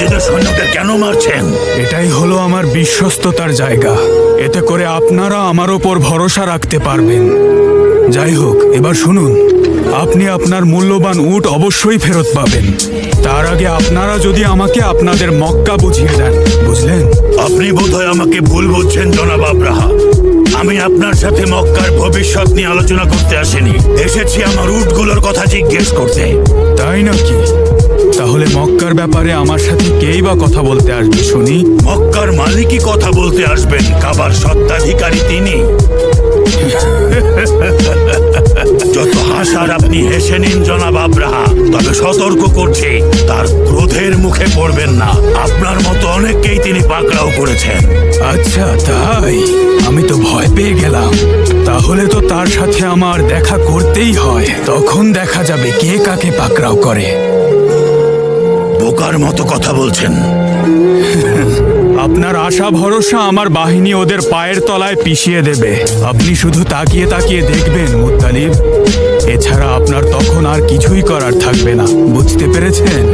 নিজেদের সৈন্যদের কেন মারছেন? এটাই হলো আমার বিশ্বস্ততার জায়গা। এতে করে আপনারা আমার ওপর ভরসা রাখতে পারবেন। যাই হোক এবার শুনুন। আপনি আপনার মূল্যবান উট অবশ্যই ফেরত পাবেন। তার আগে আপনারা যদি আমাকে আপনাদের মক্কা বুঝিয়ে দেন বুঝলেন? আপনি বোধহয় আমাকে ভুল বুঝছেন জনাব আব্রাহা। আমি আপনার সাথে মক্কার ভবিষ্যৎ নিয়ে আলোচনা করতে আসিনি। এসেছি আমার উটগুলোর কথা জিজ্ঞেস করতে। তাই নাকি? ব্যাপারে আমার সাথে কেই বা কথা বলতে আসবে শুনি। মক্কার মালিকই কথা বলতে আসবেন কাবার সত্ত্বাধিকারী তিনি। যত হাসার আপনি হেসে নিন জনাব আব্রাহা তবে সতর্ক করছি তার ক্রোধের মুখে পড়বেন না। আপনার মতো অনেককেই তিনি পাকড়াও করেছেন। আচ্ছা তাই। আমি তো ভয় পেয়ে গেলাম। তাহলে তো তার সাথে আমার দেখা করতেই হয়। তখন দেখা যাবে কে কাকে পাকড়াও করে। বোকার মতো কথা বলছেন। আপনার আশা ভরসা আমার বাহিনী ওদের পায়ের তলায় পিষিয়ে দেবে। আপনি শুধু তাকিয়ে তাকিয়ে দেখবেন, মুতালিব। এছাড়া আপনার তখন আর কিছুই করার থাকবে না। বুঝতে পেরেছেন?